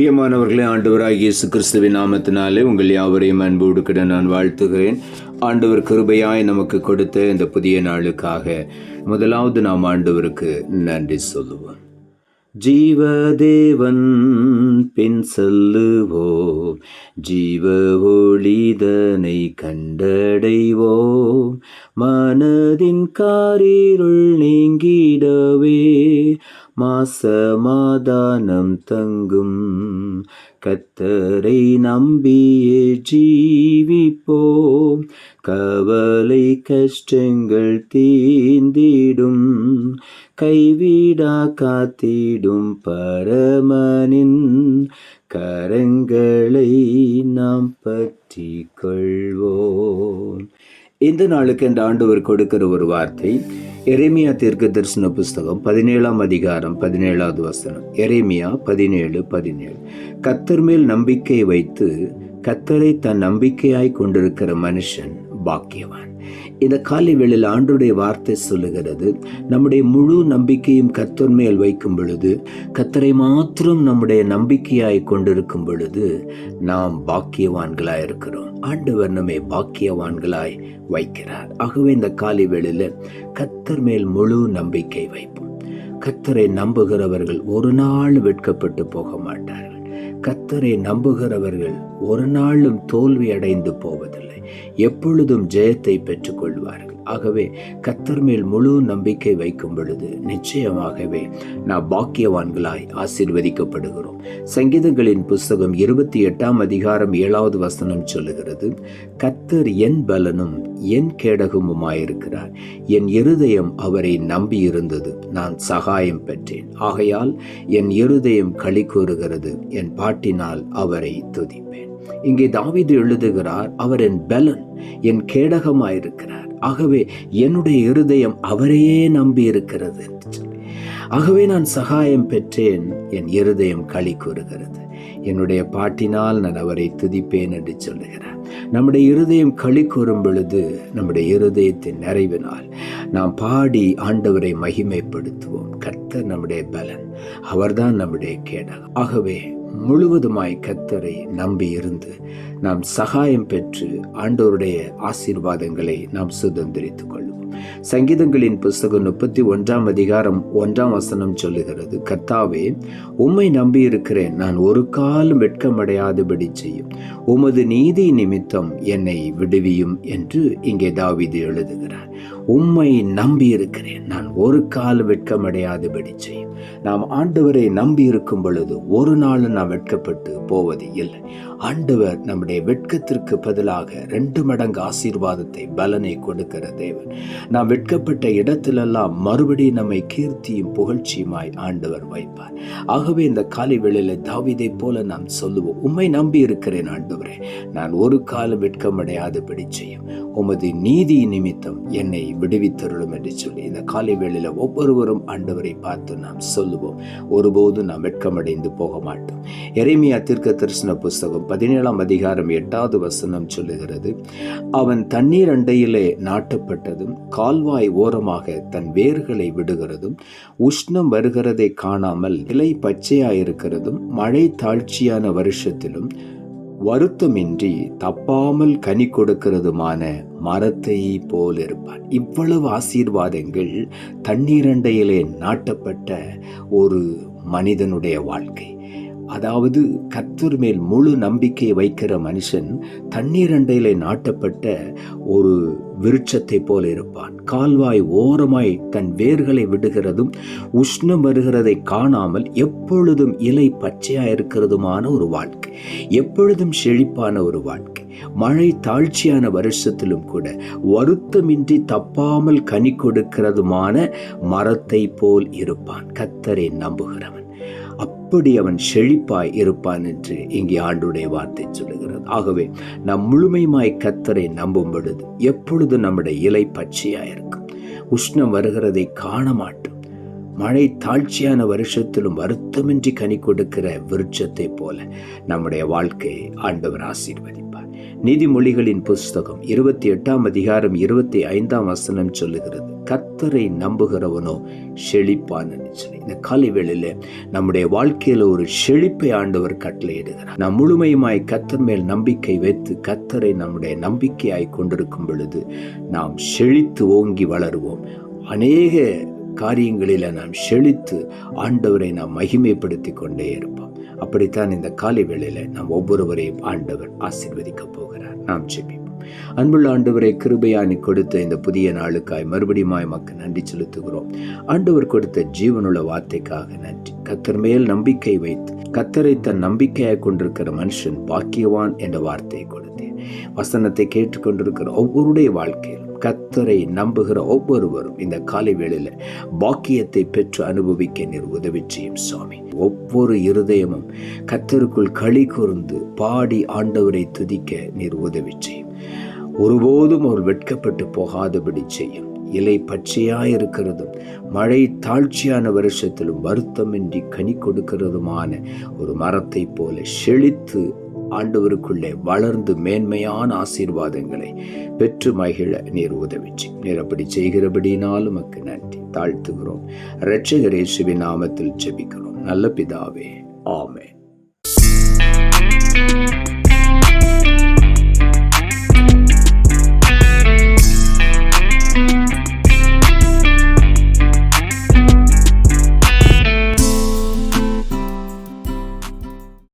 பிரியமானவர்களே ஆண்டவராக இயேசு கிறிஸ்துவின் நாமத்தினாலே உங்கள் யாவரையும் அன்போடு கிட நான் வாழ்த்துகிறேன். ஆண்டவர் கிருபையாய் நமக்கு கொடுத்த இந்த புதிய நாளுக்காக முதலாவது நாம் ஆண்டவருக்கு நன்றி சொல்லுவோம். ஜீவதேவன் பின் செல்லுவோம் ஜீவ ஒளிதனை கண்டடைவோம். மனதின் காரிருள் நீங்கிடவே மாசமாதானம் தங்கும். கத்தரை நம்பியே ஜீவிப்போம். கவலை கஷ்டங்கள் தீந்திடும் கைவிடா காத்திடும் பரமனின் கரங்களை நாம் பற்றி கொள்வோம் இந்த நாளுக்கு இந்த ஆண்டவர் கொடுக்கிற ஒரு வார்த்தை எரேமியா தீர்க்க தரிசன புஸ்தகம் பதினேழாம் அதிகாரம் பதினேழாவது வசனம். எரேமியா பதினேழு பதினேழு. கத்தர் மேல் நம்பிக்கை வைத்து கத்தரை தன் நம்பிக்கையாய் கொண்டிருக்கிற மனுஷன் பாக்கியவான். இந்த காலை வேளையில் ஆண்டுடைய வார்த்தை சொல்லுகிறது நம்முடைய முழு நம்பிக்கையும் கத்தர் மேல் வைக்கும் பொழுது கத்தரை மாத்திரம் நம்முடைய நம்பிக்கையாய் கொண்டிருக்கும் பொழுது நாம் பாக்கியவான்களாய் இருக்கிறோம். ஆண்டவர் நம்மை பாக்கியவான்களாய் வைக்கிறார். ஆகவே இந்த காலை வேளையில் கத்தர் மேல் முழு நம்பிக்கை வைப்போம். கத்தரை நம்புகிறவர்கள் ஒரு நாள் வெட்கப்பட்டு போக மாட்டார்கள். கத்தரை நம்புகிறவர்கள் ஒரு நாளும் தோல்வி அடைந்து போவதில்லை. எப்பொழுதும் ஜெயத்தை பெற்றுக்கொள்வார்கள். ஆகவே கத்தர் மேல் முழு நம்பிக்கை வைக்கும் பொழுது நிச்சயமாகவே நாம் பாக்கியவான்களாய் ஆசீர்வதிக்கப்படுகிறோம். சங்கீதங்களின் புஸ்தகம் இருபத்தி எட்டாம் அதிகாரம் ஏழாவது வசனம் சொல்லுகிறது கத்தர் என் பலனும் என் கேடகமுமாயிருக்கிறார். என் இருதயம் அவரை நம்பியிருந்தது. நான் சகாயம் பெற்றேன். ஆகையால் என் இருதயம் களி கூறுகிறது. என் பாட்டினால் அவரை துதிப்பேன். இங்கே தாவிது எழுதுகிறார் அவர் என் பலன் என் கேடகமாயிருக்கிறார். ஆகவே என்னுடைய இருதயம் அவரையே நம்பி இருக்கிறது என்று ஆகவே நான் சகாயம் பெற்றேன் என் இருதயம் களி கூறுகிறது. என்னுடைய பாட்டினால் நான் அவரை துதிப்பேன் என்று சொல்லுகிறார். நம்முடைய இருதயம் களி கூறும் பொழுது நம்முடைய இருதயத்தின் நிறைவினால் நாம் பாடி ஆண்டவரை மகிமைப்படுத்துவோம். கர்த்தர் நம்முடைய பலன் அவர்தான் நம்முடைய கேடகம். ஆகவே முழுவதுமாய் கத்தரை நம்பி இருந்து நாம் சகாயம் பெற்று ஆண்டவருடைய ஆசீர்வாதங்களை நாம் சுதந்திரித்துக் கொள்வோம் சங்கீதங்களின் புஸ்தகம் முப்பத்தி ஒன்றாம் அதிகாரம் ஒன்றாம் வசனம் சொல்லுகிறது கர்த்தாவே உம்மை நம்பி இருக்கிறேன் நான் ஒரு காலம் வெட்கமடையாதபடி செய்யும். உமது நீதி நிமித்தம் என்னை விடுவியும் என்று இங்கே தாவிது எழுதுகிறார். உம்மை நம்பி இருக்கிறேன் நான் ஒரு கால் வெட்கமடையாதபடி செய்யும். நாம் ஆண்டவரை நம்பி இருக்கும் பொழுது ஒரு நாள் நாம் வெட்கப்பட்டு போவது இல்லை. ஆண்டவர் நம்முடைய வெட்கத்திற்கு பதிலாக ரெண்டு மடங்கு ஆசீர்வாதத்தை பலனை கொடுக்கிற தேவன். நாம் வெட்கப்பட்ட இடத்திலெல்லாம் மறுபடியும் நம்மை கீர்த்தியும் புகழ்ச்சியுமாய் ஆண்டவர் வைப்பார். ஆகவே இந்த காலை வேளையில் தாவிதை போல நாம் சொல்லுவோம் உம்மை நம்பி இருக்கிறேன் ஆண்டவரே நான் ஒரு காலம் வெட்கமடையாதபடி செய்யும். உமது நீதி நிமித்தம் என்னை விடுவித்தருளும் என்று சொல்லி இந்த காலை வேளையில் ஒவ்வொருவரும் ஆண்டவரை பார்த்து நாம் சொல்லுவோம். ஒருபோதும் நாம் வெட்கமடைந்து போக மாட்டோம். எரேமியா தீர்க்க தரிசன புஸ்தகம் பதினேழாம் அதிகாரம் எட்டாவது வசனம் சொல்லுகிறது அவன் தண்ணீர் அண்டையிலே நாட்டப்பட்டதும் கால்வாய் ஓரமாக தன் வேர்களை விடுகிறதும் உஷ்ணம் வருகிறதை காணாமல் இலை பச்சையாயிருக்கிறதும் மழை தாழ்ச்சியான வருஷத்திலும் வருத்தமின்றி தப்பாமல் கனி கொடுக்கிறதுமான மரத்தை போல் இருப்பான். இவ்வளவு ஆசீர்வாதங்கள் தண்ணீரண்டையிலே நாட்டப்பட்ட ஒரு மனிதனுடைய வாழ்க்கை. அதாவது கத்தர் மேல் முழு நம்பிக்கையை வைக்கிற மனுஷன் தண்ணீர் அண்டையிலே நாட்டப்பட்ட ஒரு விருட்சத்தை போல இருப்பான். கால்வாய் ஓரமாய் தன் வேர்களை விடுகிறதும் உஷ்ணம் வருகிறதை காணாமல் எப்பொழுதும் இலை பச்சையாக இருக்கிறதுமான ஒரு வாழ்க்கை எப்பொழுதும் செழிப்பான ஒரு வாழ்க்கை. மழை தாழ்ச்சியான வருஷத்திலும் கூட வருத்தமின்றி தப்பாமல் கனி கொடுக்கிறதுமான மரத்தை போல் இருப்பான். கத்தரை நம்புகிறவன். அப்படி அவன் செழிப்பாய் இருப்பான் என்று இங்கே ஆண்டுடைய வார்த்தை சொல்லுகிறது. ஆகவே நாம் முழுமையுமாய் கத்தரை நம்பும் பொழுது எப்பொழுது நம்முடைய இலை பச்சையாக இருக்கும் உஷ்ணம் வருகிறதை காண மாட்டோம். மழை தாழ்ச்சியான வருஷத்திலும் வருத்தமின்றி கனி கொடுக்கிற விருட்சத்தை போல நம்முடைய வாழ்க்கையை ஆண்டவர் ஆசீர்வதி நீதிமொழிகளின் புஸ்தகம் இருபத்தி எட்டாம் அதிகாரம் இருபத்தி ஐந்தாம் வசனம் சொல்லுகிறது. கத்தரை நம்புகிறவனோ செழிப்பான் சொல்லி இந்த காலை வேளையில நம்முடைய வாழ்க்கையில ஒரு செழிப்பை ஆண்டவர் கட்டளையிடுகிறார் நாம் முழுமையுமாய் கத்தர் மேல் நம்பிக்கை வைத்து கத்தரை நம்முடைய நம்பிக்கையாய் கொண்டிருக்கும் பொழுது நாம் செழித்து ஓங்கி வளருவோம். அநேக காரியங்களில் நாம் செழித்து ஆண்டவரை நாம் மகிமைப்படுத்தி கொண்டே இருப்போம். அப்படித்தான் இந்த காலை வேளையில் நாம் ஒவ்வொருவரையும் ஆண்டவர் ஆசிர்வதிக்க போகிறார். நாம் செபிப்போம் அன்புள்ள ஆண்டவரை கிருபையானி கொடுத்த இந்த புதிய நாளுக்காய் மறுபடியுமாய் மக்கள் நன்றி செலுத்துகிறோம். ஆண்டவர் கொடுத்த ஜீவனுள்ள வார்த்தைக்காக நன்றி. கத்தர் மேல் நம்பிக்கை வைத்து கத்தரை தன் நம்பிக்கையை கொண்டிருக்கிற மனுஷன் பாக்கியவான் என்ற வார்த்தையை கொடுத்தேன் வசனத்தை கேட்டுக்கொண்டிருக்கிற ஒவ்வொருடைய வாழ்க்கையில் கத்தரை நம்புகிற ஒவ்வொருவரும் இந்த காலை வேளையில் பாக்கியத்தை பெற்று அனுபவிக்க நீர் உதவி செய்யும் சுவாமி. ஒவ்வொரு இருதயமும் கத்தருக்குள் களி கூர்ந்து பாடி ஆண்டவரை துதிக்க நீர் உதவி செய்யும். ஒருபோதும் அவர் வெட்கப்பட்டு போகாதபடி செய்யும். இலை பச்சையாயிருக்கிறதும் மழை தாழ்ச்சியான வருஷத்திலும் வருத்தமின்றி கனி கொடுக்கிறதுமான ஒரு மரத்தை போல செழித்து ஆண்டவருக்குள்ளே வளர்ந்து மேன்மையான ஆசீர்வாதங்களை பெற்று மகிழ நீர் உதவிச்சு. நீர் அப்படி செய்கிறபடினாலும் உமக்கு நன்றி. தாழ்த்துகிறோம். இரட்சகரேசுவின் நாமத்தில் ஜெபிக்கிறோம். நல்ல பிதாவே. ஆமே